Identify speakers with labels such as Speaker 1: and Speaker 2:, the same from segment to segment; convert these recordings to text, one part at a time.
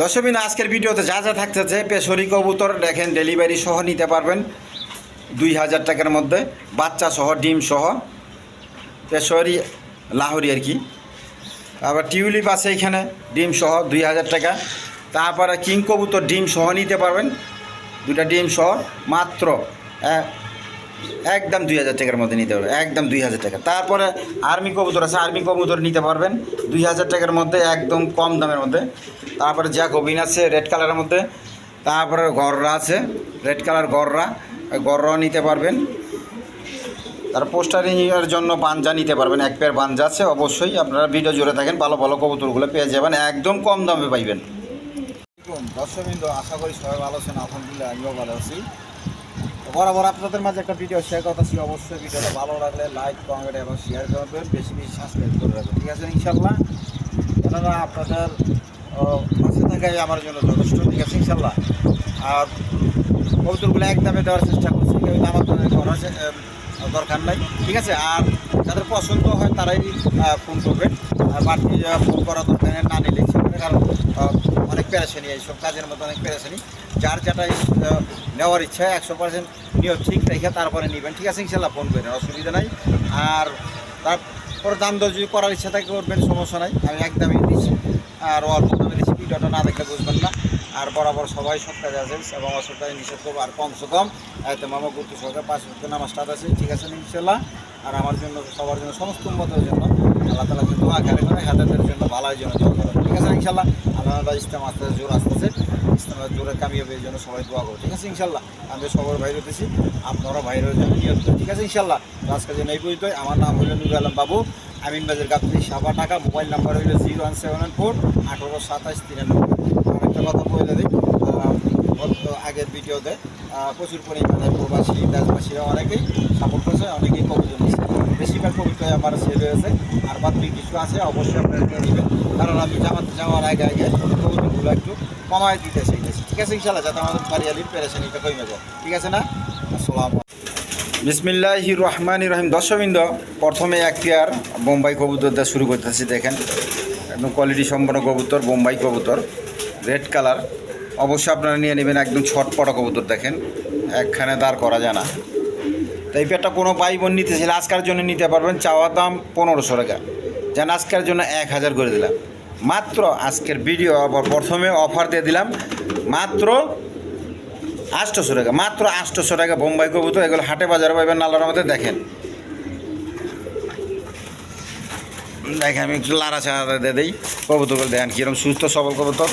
Speaker 1: দশমিন আজকের ভিডিওতে যা যা থাকতেছে, পেশরি কবুতর দেখেন ডেলিভারি সহ নিতে পারবেন দুই হাজার টাকার মধ্যে। বাচ্চা সহ, ডিম সহ। পেশরি লাহোরি আর কি। আবার টিউলিপ আছে এখানে, ডিম সহ দুই হাজার টাকা। তারপরে কিং কবুতর ডিম সহ নিতে পারবেন। দুটা ডিম সহ, মাত্র একদম দুই হাজার টাকার মধ্যে নিতে পারবেন একদম দুই হাজার টাকা। তারপরে আর্মি কবুতর আছে আর্মি কবুতর নিতে পারবেন, দুই হাজার টাকার মধ্যে, একদম কম দামের মধ্যে। তারপরে যা জ্যাকোবিন আছে রেড কালারের মধ্যে। তারপরে গররা আছে রেড কালার গররা গররাও নিতে পারবেন। তার পোস্টারিংয়ের জন্য বাঞ্জা নিতে পারবেন, এক পেয়ার বাঞ্জা আছে, অবশ্যই আপনারা ভিডিও জুড়ে থাকেন, ভালো ভালো কবুতরগুলো পেয়ে যাবেন, একদম কম দামে পাইবেন। দর্শকবৃন্দ আশা করি সবাই ভালো আছেন, আলহামদুলিল্লাহ, আমিও ভালো আছি। বরাবর আপনাদের মাঝে একটা ভিডিও শেয়ার করতেছি অবশ্যই ভিডিওটা ভালো লাগলে লাইক কমেন্ট এবং শেয়ার করবেন। বেশি বেশি সাবস্ক্রাইব করে রাখবেন। ঠিক আছে ইনশাল্লাহ কেননা আপনাদের পাশে থাকাই আমার জন্য যথেষ্ট। ঠিক আছে ইনশাল্লাহ আর কবুতরগুলো একদমে দেওয়ার চেষ্টা করছি। দামার দামে করার দরকার নাই। ঠিক আছে, আর যাদের পছন্দ হয় তারাই ফোন করবেন। আর বাড়তি ফোন করা দরকার না নিলে কারণ অনেক পেরেছেনি এইসব কাজের মধ্যে অনেক পেরেছেনি যার যেটা নেওয়ার ইচ্ছা, একশো পার্সেন্ট নিয়োগ ঠিক রেখে তারপরে নেবেন। ঠিক আছে, ইনশাল্লাহ ফোন করেন, অসুবিধা নাই। আর তারপরে দাম দর যদি করার ইচ্ছা থাকে করবেন, সমস্যা নাই। আমি একদমই দিচ্ছি আর অল্প দামে দিচ্ছি ভিডিওটা না দেখলে বুঝবেন না। আর বরাবর সবাই সব কাজে আছেন এবং অসৎ কাজে নিষেধ করব আর কমসে কম এত মামা গুরুত্ব সহকারে পাঁচ মিনিট নামাজ স্টার্ট আছে ঠিক আছে ইনশাল্লাহ আর আমার জন্য সবার জন্য সমস্ত উন্মতের জন্য আল্লাহ তালা দোয়া ঘরে করে হাতের জন্য ভালোর জন্য দোয়া করে ঠিক আছে ইনশাল্লাহ আল্লাহ ইসলাম আস্তে আস্তে জোর আসতেছে ইসলামের জোরে কামিয়াবে এই জন্য সবাই দোয়া করো ঠিক আছে ইনশাল্লাহ আমি সবার বাইরে হতেছি আপনারা নিয়ত করেন, ঠিক আছে ইনশাল্লাহ তো আজকে জন্য এই পরিচয় আমার নাম হলো নুর আলম বাবু আমিন বাজার গাবতলি সাবা টাকা মোবাইল নাম্বার হইল জিরো ওয়ান সেভেন ফোর আঠারো সাতাশ তিরানব্বই। আরেকটা কথা বলে দিই। আগের ভিডিওতে প্রচুর পরিমাণে প্রবাসী, দেশবাসীরা অনেকেই সাপোর্ট করেছে, অনেকেই কবিতা নিচ্ছে বেশিরভাগ কবিতায় আমার সেল হয়েছে। আর বাকি কিছু আছে, অবশ্যই আপনারা নেবেন। কারণ আমি জামাতে যাওয়ার আগে আগে কবিতাগুলো একটু কমায় দিতে চাইতেছি। ঠিক আছে ইনশাল্লাহ যাতে আমাদের পারিয়ালির পেরেশানিটা কমে যায়। ঠিক আছে না? আসসালাম বিসমিল্লাহি রহমান রহিম। দর্শকবৃন্দ, প্রথমে এক পেয়ার বোম্বাই কবুতর দিয়ে শুরু করতেছি, দেখেন। একদম কোয়ালিটি সম্পন্ন কবুতর, বোম্বাই কবুতর। রেড কালার অবশ্যই আপনারা নিয়ে নেবেন একদম ছটপটা কবুতর, দেখেন। একখানে দাঁড় করা যায় না। তো এই পেয়ারটা কোনো ভাই বোন নিতে চাইলে আজকের জন্য নিতে পারবেন। চাওয়া দাম পনেরোশো টাকা। যেন আজকের জন্য এক হাজার করে দিলাম। মাত্র আজকের ভিডিও আবার প্রথমে অফার দিয়ে দিলাম। মাত্র আটশোশো টাকা। মাত্র আটশোশো টাকা বোম্বাই কবুতর। এগুলো হাটে বাজারে পাইবেন নালার মধ্যে, দেখেন। দেখেন, আমি একটু লাড়া ছাড়া দিয়ে দিই। কবুতরগুলো দেখেন কীরকম সুস্থ সবল কবুতর।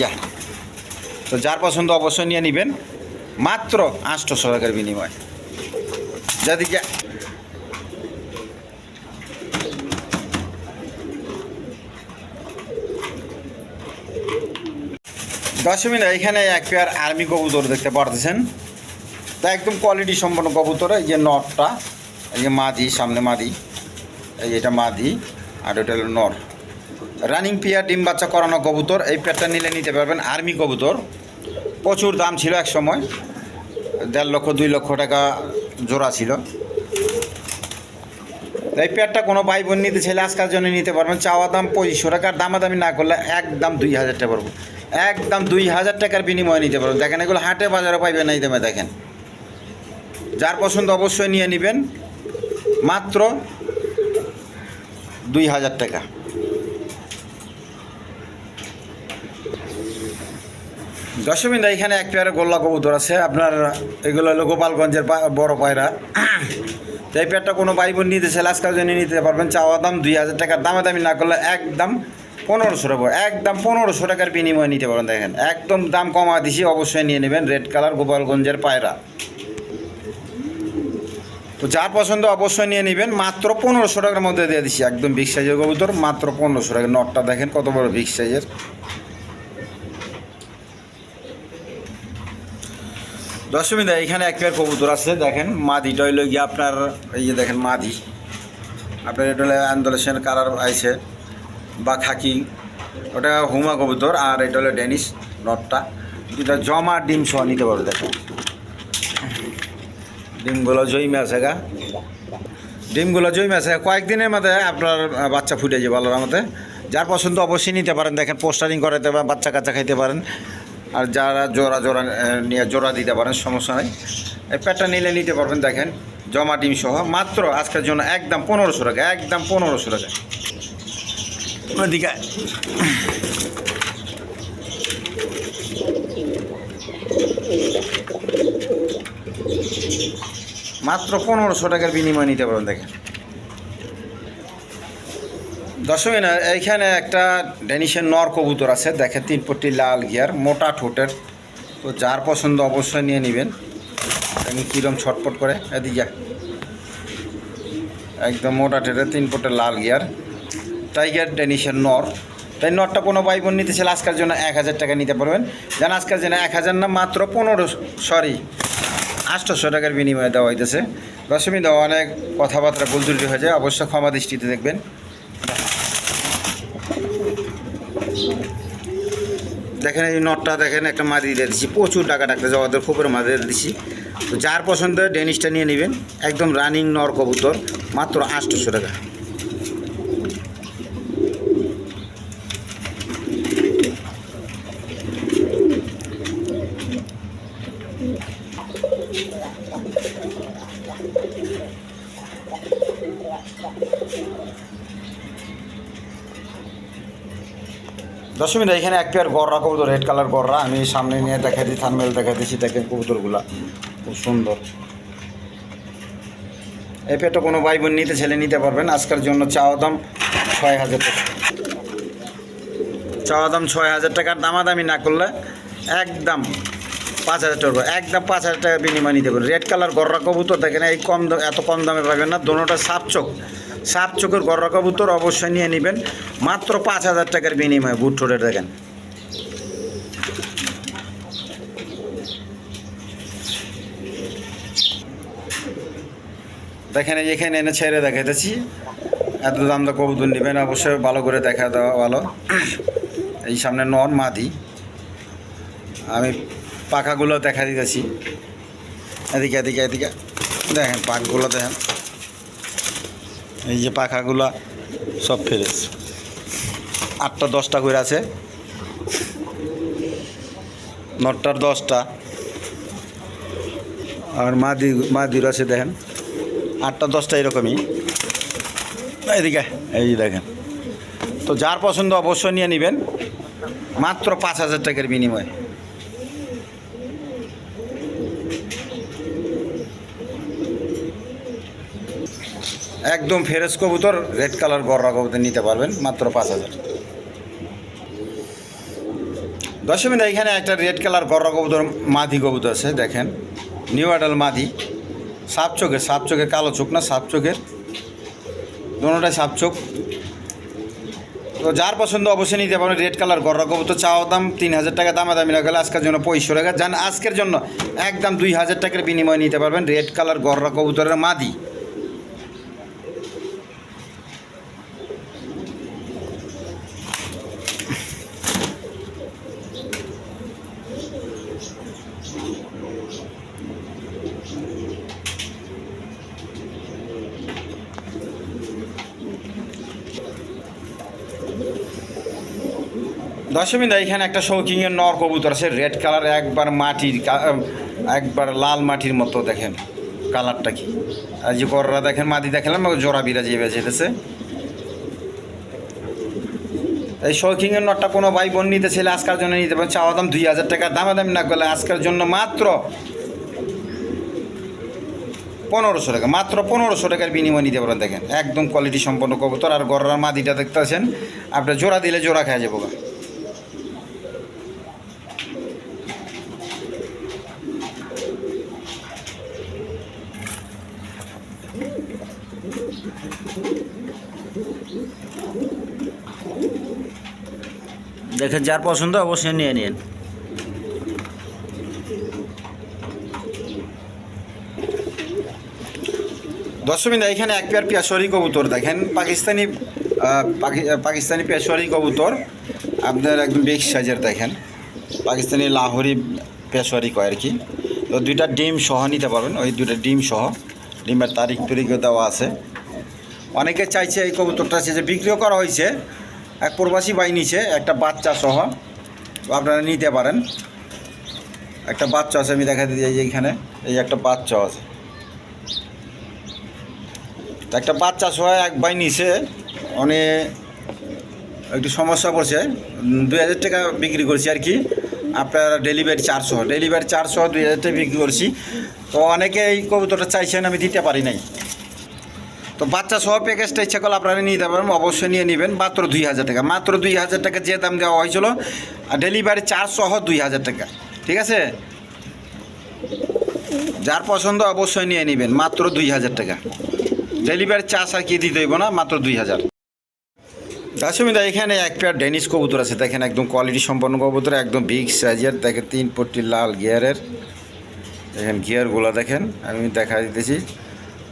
Speaker 1: যা। তো যার পছন্দ অবশ্যই নিয়ে নেবেন। মাত্র আটশোশো টাকার বিনিময়। যদি যা। দশ মিনিট এখানে এক পেয়ার আর্মি কবুতর দেখতে পারতেছেন। তা একদম কোয়ালিটি সম্পন্ন কবুতর, এই যে নটটা, এই যে মাদি, সামনে মাদি, এই এটা মাদি, আর ওটা হলো নর রানিং পেয়ার, ডিম বাচ্চা করানো কবুতর, এই পেয়ারটা নিলে নিতে পারবেন আর্মি কবুতর। প্রচুর দাম ছিল এক সময়, দেড় লক্ষ, দুই লক্ষ টাকা জোড়া ছিল। এই পেয়ারটা কোনো ভাই বোন নিতে চাইলে আজকাল জন্য নিতে পারবেন। চাওয়া দাম পঁচিশশো টাকার দামাদামি না করলে একদম দুই হাজার টাকা পারব একদম দুই হাজার টাকার বিনিময়ে নিতে পারবেন। দেখেন, এগুলো হাটে বাজারে পাইবেন এই দামে, দেখেন। যার পছন্দ অবশ্যই নিয়ে নেবেন। মাত্র দুই হাজার টাকা। দশমিন এখানে এক পেয়ারে গোল্লা কবুতর আছে। আপনার এগুলো হলো গোপালগঞ্জের বড় পায়রা। তো এই পেয়ারটা কোনো ভাই বোন নিতে চাইলে আজকাল জন্য নিতে পারবেন। চাওয়া দাম দুই হাজার টাকার দামে দামি না করলে একদম পনেরোশো টাকা একদম পনেরোশো টাকার বিনিময়ে নিতে পারবেন, দেখেন। একদম দাম কমা দিছি, অবশ্যই নিয়ে নেবেন। রেড কালার গোপালগঞ্জের পায়রা। তো যার পছন্দ অবশ্যই নিয়ে নেবেন। মাত্র পনেরোশো টাকার মধ্যে দিয়ে দিচ্ছি একদম বিগ সাইজের কবুতর, মাত্র পনেরোশো টাকা নটটা দেখেন কত বড় বিগ সাইজের দা এখানে এক পেয়ার কবুতর আছে, দেখেন, মাদিটা হইল গিয়ে আপনার, এই যে দেখেন মাদি। আপনার এটা হলো আন্দোলনের কালার আইছে, বা খাকি। ওটা হুমা কবুতর, আর এটা হলো ডেনিস নটটা। এটা জমা ডিম সহ নিতে পারবে, দেখেন। ডিমগুলো জইমে আছে গা। ডিমগুলো জইমে আছে কয়েকদিনের মধ্যে আপনার বাচ্চা ফুটে যাবে, আল্লাহর মধ্যে যার পছন্দ অবশ্যই নিতে পারেন, দেখেন, পোস্টারিং করাতে পারেন, বাচ্চা কাচ্চা খাইতে পারেন। আর যারা জোড়া জোড়া নিয়ে জোড়া দিতে পারেন সমস্যা নেই। প্যাটটা নিলে নিতে পারবেন দেখেন জমা ডিম সহ। মাত্র আজকের জন্য একদম পনেরোশো টাকা একদম পনেরোশো টাকা। ওদিকে মাত্র পনেরোশো টাকার বিনিময় নিতে পারবেন দেখেন। না এইখানে একটা ডেনিশের নর কবুতর আছে, দেখেন তিন পট্টি লাল গিয়ার, মোটা ঠোঁটের। তো যার পছন্দ অবশ্যই নিয়ে নেবেন। আমি কীরম ছটপট করে, এদিকে। একদম মোটা ঠোঁটের, তিন পটের লাল গিয়ার। টাইগার ডেনিশের নর। তাই নটটা কোনো ভাই বোন নিতে চাইলে আজকের জন্য এক হাজার টাকা নিতে পারবেন। যেন আজকের জন্য এক হাজার না, মাত্র পনেরো, সরি আটশোশো টাকার বিনিময়ে দেওয়া হইতেছে। দশমী দেওয়া অনেক কথাবার্তা ভুল হয়ে যায়, অবশ্যই ক্ষমা দৃষ্টিতে দেখবেন। দেখেন এই নটটা দেখেন, একটা মাদি দিয়ে দিচ্ছি প্রচুর টাকা ডাকতে জগতের খুবের মাদি দিয়ে দিচ্ছি তো যার পছন্দ ডেনিসটা নিয়ে নেবেন। একদম রানিং নর কবুতর, মাত্র আটশোশো টাকা। দশমী এখানে এক পেয়ার গররা কবুতর রেড কালার গররা। আমি সামনে নিয়ে দেখা দিই থানমেল দেখা দিচ্ছি দেখেন কবুতরগুলা। খুব সুন্দর। এই পেয়ারটা কোনো ভাই বোন নিতে ছেলে নিতে পারবেন। আজকের জন্য চাওয়া দাম ছয় হাজার টাকা। চাওয়া দাম ছয় হাজার টাকার দামাদামি না করলে একদম পাঁচ হাজার টাকা একদম পাঁচ হাজার টাকা বিনিময় নিতে পারবেন। রেড কালার গররা কবুতর দেখেন, এই কম এত কম দামে পাবেন না। দোনোটা সাপ চোখ। সাপ চোখের গররা কবুতর অবশ্যই নিয়ে নেবেন। মাত্র পাঁচ হাজার টাকার বিনিময়ে ঠোঁটের দেখেন। দেখেন এখানে এনে ছেড়ে দেখাইতেছি। এত দাম দা কবুতর নেবেন, অবশ্যই ভালো করে দেখা দেওয়া ভালো। এই সামনে নন মাদি। আমি পাখাগুলো দেখা দিতেছি। এদিকে এদিকে এদিকে। দেখেন, পাখগুলো দেখেন। এই যে পাখাগুলো সব ফেরেস আটটা, দশটা করে আছে। নটার দশটা। আর মাদি, মাদির আছে দেখেন। আটটা, দশটা এরকমই। এদিকে এই দেখেন। তো যার পছন্দ অবশ্যই নিয়ে নেবেন। মাত্র পাঁচ হাজার টাকার বিনিময়ে। একদম ফেরেস কবুতর রেড কালার গররা কবুতর নিতে পারবেন, মাত্র পাঁচ হাজার। দশমিন এখানে একটা রেড কালার গররা কবুতর, মাদি কবুতর আছে, দেখেন। নিউ আডাল মাদি। সাপ চোখের সাপ চোখের কালো চোখ না, সাপ চোখের। দোনোটাই সাপ চোখ। তো যার পছন্দ অবশ্যই নিতে পারবেন রেড কালার গররা কবুতর, চাওয়া দাম তিন হাজার টাকা, দামাদামি না গেলে আজকের জন্য পঁয়ষট্টি টাকা। যান, আজকের জন্য একদম দুই হাজার টাকার বিনিময়ে নিতে পারবেন রেড কালার গররা কবুতরের মাদি। দশমী দা এখানে একটা শৌকিংয়ের নর কবুতর আছে রেড কালার একবার মাটির একবার লাল মাটির মতো দেখেন কালারটা কি। আর যে কররা দেখেন মাটি দেখালাম জোড়া বিরাজিয়ে বেঁচেছে এই শৌকিংয়ের নটটা কোনো ভাই বোন নিতে ছেলে আজকের জন্য নিতে পারেন। চাওয়া দাম দুই হাজার টাকা, দামাদামি না করলে আজকের জন্য মাত্র পনেরোশো টাকা, মাত্র পনেরোশো টাকার বিনিময় নিতে পারেন, দেখেন। একদম কোয়ালিটি সম্পন্ন কবুতর, আর গররার মাদিটা দেখতে দেখতেছেন আপনার জোড়া দিলে জোড়া খেয়ে যাব দেখেন যার পছন্দ অবশ্যই নিয়ে নিন। দশমিন এখানে এক পেয়ার পেশোয়ারি কবুতর দেখেন। পাকিস্তানি পাকিস্তানি পেশোয়ারি কবুতর। আপনার একদম বিগ সাইজের দেখেন। পাকিস্তানি লাহোরি পেশোয়ারি কয় আর কি। তো দুইটা ডিম সহ নিতে পারবেন। ওই দুইটা ডিম সহ। ডিমের তারিখ তুরিখও দেওয়া আছে। অনেকে চাইছে এই কবুতরটা যে বিক্রিও করা হয়েছে। এক প্রবাসী বাই নিচে একটা বাচ্চা সহ। আপনারা নিতে পারেন। একটা বাচ্চা আছে, আমি দেখা দিই এই যে এইখানে, এই একটা বাচ্চা আছে। একটা বাচ্চা সহ এক বাই নিচে অনেক একটু সমস্যা পড়ছে। দুই হাজার টাকা বিক্রি করছি আর কি। আপনার ডেলিভারি চারশো ডেলিভারি চারশো দুই হাজার টাকা বিক্রি করছি। তো অনেকে এই কবুতরটা চাইছেন, আমি দিতে পারি নাই। তো বাচ্চা সহ প্যাকেজটা ইচ্ছা করলে আপনারা নিতে পারেন, অবশ্যই নিয়ে নেবেন, মাত্র দুই হাজার টাকা। মাত্র দুই হাজার টাকা যে দাম দেওয়া হয়েছিল, আর ডেলিভারি চার্জ সহ দুই হাজার টাকা। ঠিক আছে? যার পছন্দ অবশ্যই নিয়ে নেবেন, মাত্র দুই হাজার টাকা। ডেলিভারি চার্জ আর কি দিতে হইব না, মাত্র দুই হাজার। দাসমিদা এখানে এক পেয়ার ডেনিস কবুতর আছে, দেখেন একদম কোয়ালিটি সম্পন্ন কবুতর, একদম বিগ সাইজের দেখেন তিন পট্টি লাল গিয়ারের দেখেন গিয়ারগুলো দেখেন, আমি দেখা দিতেছি।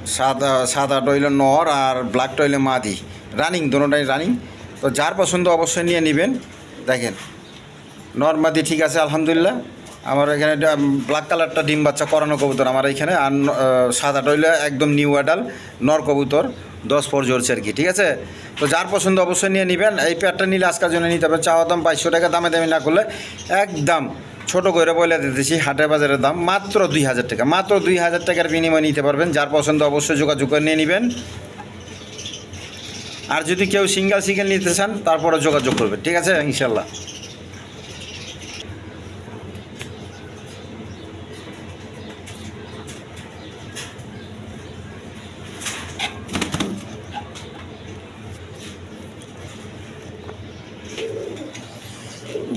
Speaker 1: সাদা সাদা টইলে নর আর ব্ল্যাক টইলে মাদি। রানিং দুটোটাই রানিং তো যার পছন্দ অবশ্যই নিয়ে নেবেন। দেখেন নর মাদি ঠিক আছে আলহামদুলিল্লাহ। আমার এখানে ব্ল্যাক কালারটা ডিম বাচ্চা করানো কবুতর আমার এখানে। আর ন- আহ, সাদা টইলে একদম নিউ অ্যাডাল নর কবুতর দশ পর জোরছে আর কি ঠিক আছে? তো যার পছন্দ অবশ্যই নিয়ে নেবেন। এই পেয়ারটা নিলে আজকের জন্য নিতে হবে। চাওয়া দাম বাইশশো টাকা দামে দামি না করলে একদম ছোট করে বলে দিতেছি, হাটের বাজারের দাম মাত্র দুই হাজার টাকা। মাত্র দুই হাজার টাকার বিনিময় নিতে পারবেন, যার পছন্দ অবশ্যই যোগাযোগ করে নিয়ে নেবেন। আর যদি কেউ সিঙ্গেল সিঙ্গেল নিতে চান তারপরে যোগাযোগ করবেন ঠিক আছে? ইনশাল্লাহ।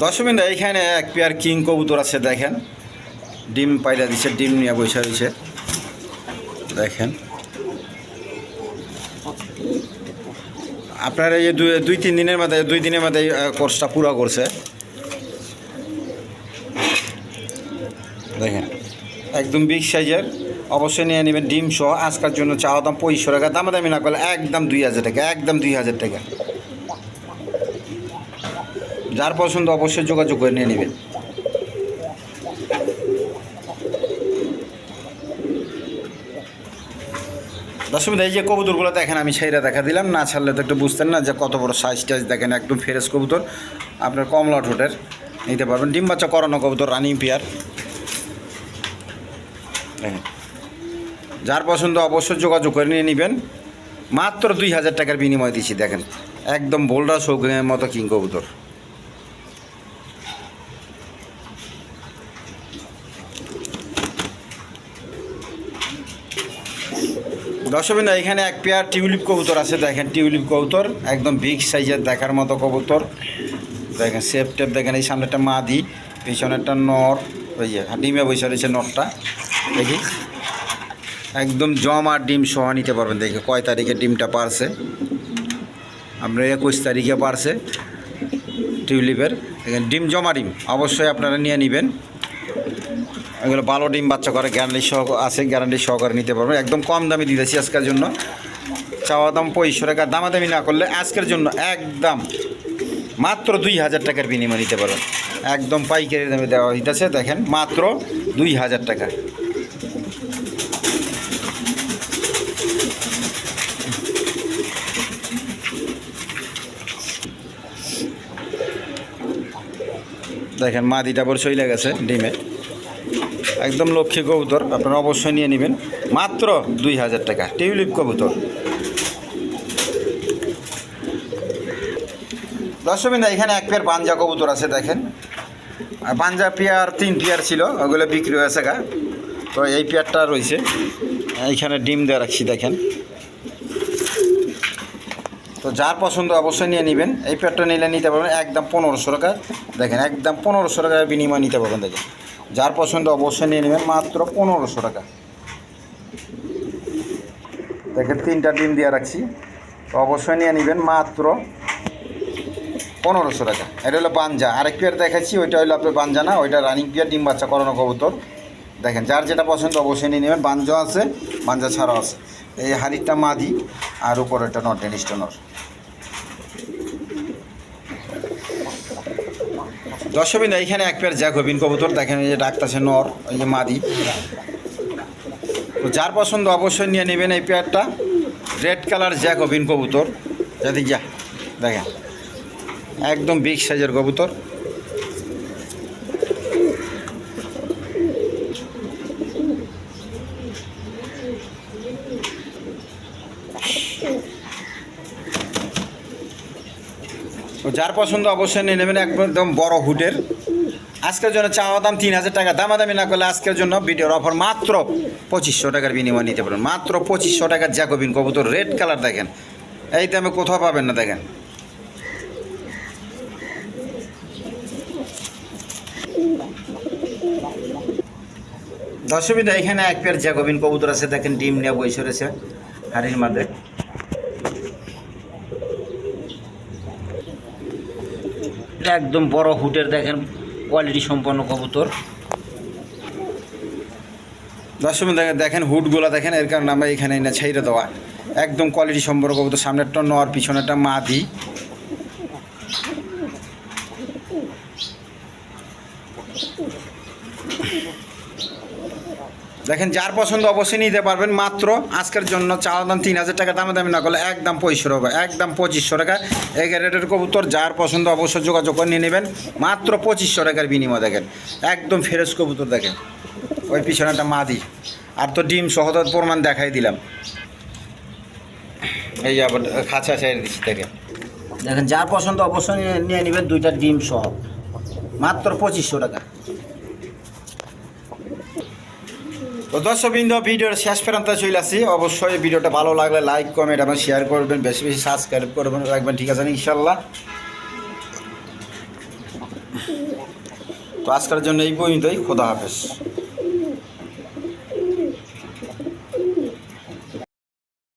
Speaker 1: দশমিন এইখানে এক পেয়ার কিং কবুতর আছে দেখেন। ডিম পাইলা দিছে ডিম নিয়ে বসে রয়েছে। দেখেন। আপনার এই দুই তিন দিনের মধ্যে দুই দিনের মধ্যে এই, কোর্সটা পুরো করছে। দেখেন। একদম বিগ সাইজের অবশ্যই নিয়ে নেবেন ডিম সহ। আজকার জন্য চাওয়া দাম পঁয়ষট্টি টাকা। দামাদামি না করলে একদম দুই হাজার টাকা একদম দুই হাজার টাকা। যার পছন্দ অবশ্যই যোগাযোগ করে নিয়ে নেবেন। দশমী এই যে কবুতরগুলো দেখেন, আমি সেইটা দেখা দিলাম। না ছাড়লে তো একটু বুঝতেন না যে কত বড় সাইজ টাইজ দেখেন, একদম ফ্রেশ কবুতর। আপনার কমলা ঠোঁটের, নিতে পারবেন। ডিম বাচ্চা করানো কবুতর, রানিং পেয়ার। যার পছন্দ অবশ্যই যোগাযোগ করে নিয়ে নেবেন। মাত্র দুই হাজার টাকার বিনিময় দিচ্ছি, দেখেন। একদম বোল্ডার শৌখিনের মতো কিং কবুতর। দর্শকবৃন্দ এখানে এক পেয়ার টিউলিপ কবুতর আছে, দেখেন টিউলিপ কবুতর, একদম বিগ সাইজের দেখার মতো কবুতর। দেখেন সেপ টেপ দেখেন এই সামনে সামনেটা মাদি, পিছনেরটা নর, ওই যে ডিমে বসে রয়েছে নরটা। দেখি। একদম জম আর ডিম সহ নিতে পারবেন, দেখে কয় তারিখে ডিমটা পারছে। আপনার একুশ তারিখে পারছে টিউলিপের। ডিম জমা ডিম, অবশ্যই আপনারা নিয়ে নেবেন। এগুলো ভালো ডিম বাচ্চা করে গ্যারান্টি সহ আছে গ্যারান্টি সহকারে নিতে পারবেন একদম কম দামে দিতেছি আজকের জন্য। চাওয়া দাম পঁয়ষট্টি টাকা, দামাদামি না করলে আজকের জন্য একদম মাত্র দুই হাজার টাকার বিনিময় নিতে পারবেন। একদম পাইকারি দামে দেওয়া হইতেছে, দেখেন, মাত্র দুই হাজার টাকা। দেখেন, মাদিটা বড় চলে গেছে ডিমে। একদম লক্ষ্মী কবুতর, আপনারা অবশ্যই নিয়ে নেবেন। মাত্র দুই হাজার টাকা, টিউলিপ কবুতর। দর্শকবিন্দা, এখানে এক পেয়ার পাঞ্জা কবুতর আছে, দেখেন। আর পাঞ্জা পেয়ার তিন পেয়ার ছিল, ওগুলো বিক্রি হয়েছে গা। তো এই পেয়ারটা রয়েছে। এইখানে ডিম দেওয়া রাখছি, দেখেন। তো যার পছন্দ, অবশ্যই নিয়ে নেবেন। এই পেয়ারটা নিলে নিতে পারবেন, একদম পনেরোশো টাকা। দেখেন, একদম পনেরোশো টাকার বিনিময় নিতে পারবেন, দেখেন। যার পছন্দ অবশ্যই নিয়ে নেবেন মাত্র পনেরোশো টাকা। দেখেন, তিনটা ডিম দিয়ে রাখছি। তো অবশ্যই নিয়ে নেবেন মাত্র পনেরোশো টাকা। এটা হলো বাঞ্জা। আরেক পেয়ার দেখাচ্ছি, ওইটা হলো আপনার বাঞ্জা না, ওইটা রানিং পেয়ার ডিম বাচ্চা করানো কবুতর। দেখেন, যার যেটা পছন্দ অবশ্যই নিয়ে নেবেন। বাঞ্জা আছে, বাঞ্জা ছাড়াও আছে। এই হাড়িটা মাদি, আর উপরেরটা নট টেনিসটা নট দর্শকবিন এইখানে এক পেয়ার জ্যাকোবিন কবুতর, দেখেন এই যে ডাকতাছে নর, এই যে মাদি। তো যার পছন্দ অবশ্যই নিয়ে নেবেন এই পেয়ারটা। রেড কালার জ্যাকোবিন কবুতর যদি যা, দেখেন। একদম বিগ সাইজের কবুতর। যার পছন্দ অবশ্যই নিয়ে নেবেন একদম বড় হুটের আজকের জন্য চাওয়া দাম তিন হাজার টাকা। দামাদামি না করলে আজকের জন্য ভিডিওর অফার মাত্র পঁচিশশো টাকার বিনিময় নিতে পারেন মাত্র পঁচিশশো টাকার জ্যাকোবিন কবুতর, রেড কালার দেখেন। এই দামে কোথাও পাবেন না, দেখেন। দর্শবিন্দু এখানে এক পেয়ার জ্যাকোবিন কবুতর আছে, দেখেন ডিম নিয়ে বসে রয়েছে হাড়ির মাঝে। এটা একদম বড় হুটের দেখেন কোয়ালিটি সম্পন্ন কবুতর। দর্শক, দেখেন হুডগুলো, দেখেন, এর কারণে আমরা এখানে না ছাইড়ে দেওয়া। একদম কোয়ালিটি সম্পন্ন কবুতর, সামনেরটা নর, পিছনেরটা মাদি। দেখেন, যার পছন্দ অবশ্যই নিতে পারবেন। মাত্র আজকের জন্য চাওয়া দাম তিন হাজার টাকা, দামে দামি না করলে একদম পঁচিশশো টাকা, একদম পঁচিশশো টাকা। এই রেটের কবুতর, যার পছন্দ অবশ্যই যোগাযোগ করে নিয়ে নেবেন। মাত্র পঁচিশশো টাকার বিনিময় দেখেন, একদম ফ্রেশ কবুতর দেখেন। ওই পিছনে একটা মাদি। আর তো ডিম সহ তো প্রমাণ দেখাই দিলাম। এই আবার খাঁচা চাই দিচ্ছি, দেখেন। দেখেন, যার পছন্দ অবশ্যই নিয়ে নেবেন দুইটা ডিম সহ। মাত্র পঁচিশশো টাকা। তো দর্শকবৃন্দ, ভিডিওর শেষ প্রান্তে চলে আসি। অবশ্যই ভিডিওটা ভালো লাগলে লাইক কমেন্ট এবং শেয়ার করবেন। বেশি বেশি সাবস্ক্রাইব করবেন, রাখবেন। ঠিক আছে ইনশাল্লাহ তো আজকের জন্য এই পর্যন্তই। খোদা হাফেজ।